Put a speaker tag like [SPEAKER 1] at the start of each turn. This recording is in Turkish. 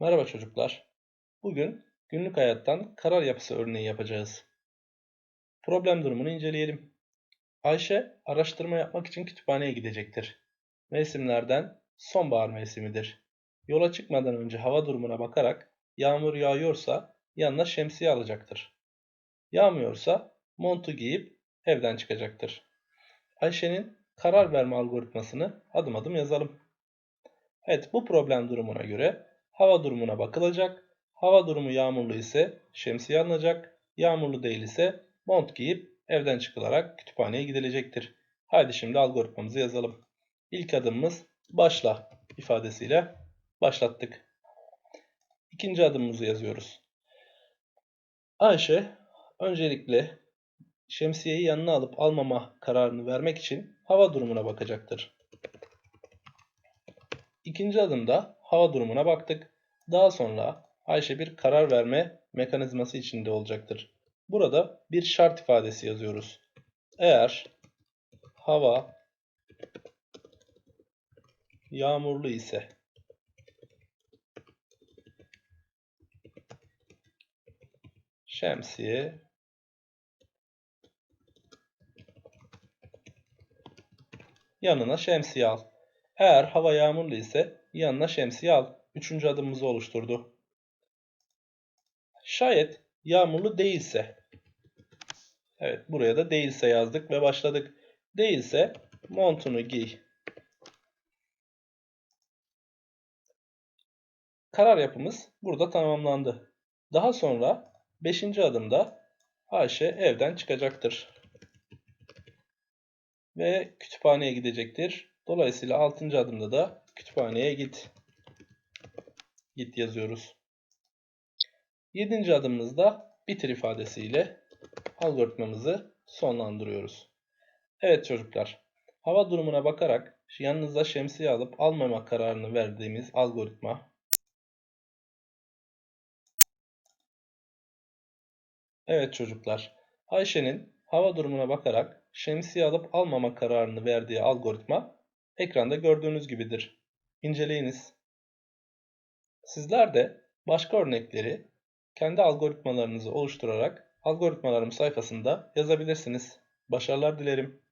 [SPEAKER 1] Merhaba çocuklar. Bugün günlük hayattan karar yapısı örneği yapacağız. Problem durumunu inceleyelim. Ayşe araştırma yapmak için kütüphaneye gidecektir. Mevsimlerden sonbahar mevsimidir. Yola çıkmadan önce hava durumuna bakarak yağmur yağıyorsa yanına şemsiye alacaktır. Yağmıyorsa montu giyip evden çıkacaktır. Ayşe'nin karar verme algoritmasını adım adım yazalım. Evet bu problem durumuna göre hava durumuna bakılacak. Hava durumu yağmurlu ise şemsiye alınacak. Yağmurlu değil ise mont giyip evden çıkılarak kütüphaneye gidilecektir. Haydi şimdi algoritmamızı yazalım. İlk adımımız başla ifadesiyle başlattık. İkinci adımımızı yazıyoruz. Ayşe öncelikle şemsiyeyi yanına alıp almama kararını vermek için hava durumuna bakacaktır. İkinci adımda hava durumuna baktık. Daha sonra Ayşe bir karar verme mekanizması içinde olacaktır. Burada bir şart ifadesi yazıyoruz. Eğer hava yağmurlu ise şemsiye yanına şemsiye al. Eğer hava yağmurlu ise yanına şemsiye al. Üçüncü adımımızı oluşturdu. Şayet yağmurlu değilse. Evet buraya da değilse yazdık ve başladık. Değilse montunu giy. Karar yapımız burada tamamlandı. Daha sonra 5. adımda Ayşe evden çıkacaktır. Ve kütüphaneye gidecektir. Dolayısıyla 6. adımda da kütüphaneye git. Git yazıyoruz. 7. adımımızda bitir ifadesiyle algoritmamızı sonlandırıyoruz. Evet çocuklar, hava durumuna bakarak yanınıza şemsiye alıp almama kararını verdiğimiz algoritma Evet çocuklar, Ayşe'nin hava durumuna bakarak şemsiye alıp almama kararını verdiği algoritma ekranda gördüğünüz gibidir. İnceleyiniz. Sizler de başka örnekleri kendi algoritmalarınızı oluşturarak algoritmalarım sayfasında yazabilirsiniz. Başarılar dilerim.